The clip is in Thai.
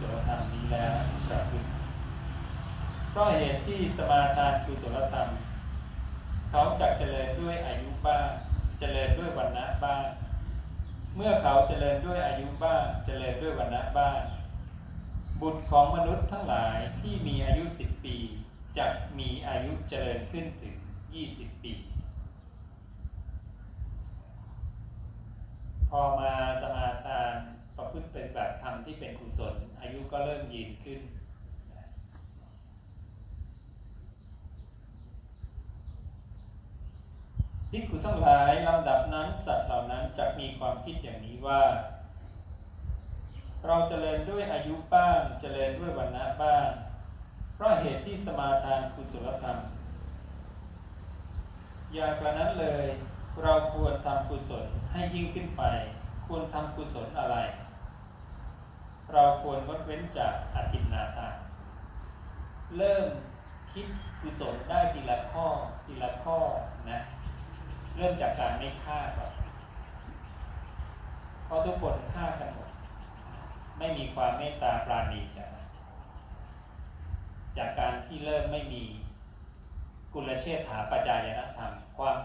ศลธรรมนี้แล้วประพฤติเพราะเหตุที่สมาทานกุศลธรรม เขาจะเจริญด้วยอายุบ้างเจริญด้วยวันนะบ้าง เมื่อเขาเจริญด้วยอายุบ้างเจริญด้วยวันนะบ้างบุตรของมนุษย์ทั้งหลายที่มีอายุสิบปีจะมีอายุเจริญขึ้นถึงยี่สิบปี พอมาสมาทานประพฤติปฏิบัติธรรมที่เป็นกุศล ยุก็เริ่มยืนขึ้น พิกุทั้งหลายลำดับนั้นสัตว์เหล่านั้นจะมีความคิดอย่างนี้ว่า เราจเจริญด้วยอายุบ้างเจริญด้วยวันนะบ้าง เพราะเหตุที่สมาทานกุศลธรรม อย่างกระนั้นเลย เราควรทำกุศลให้ยิ่งขึ้นไป ควรทำกุศลอะไร เราควรงดเว้นจากอาทินนาทานเริ่มคิดกุศลได้ทีละข้อทีละข้อนะเริ่มจากการไม่ฆ่าก่อนเพราะทุกคนฆ่ากันหมดไม่มีความเมตตาปราณีกันจากการที่เริ่มไม่มีกุลเชษฐาปัจจายนธรรมความ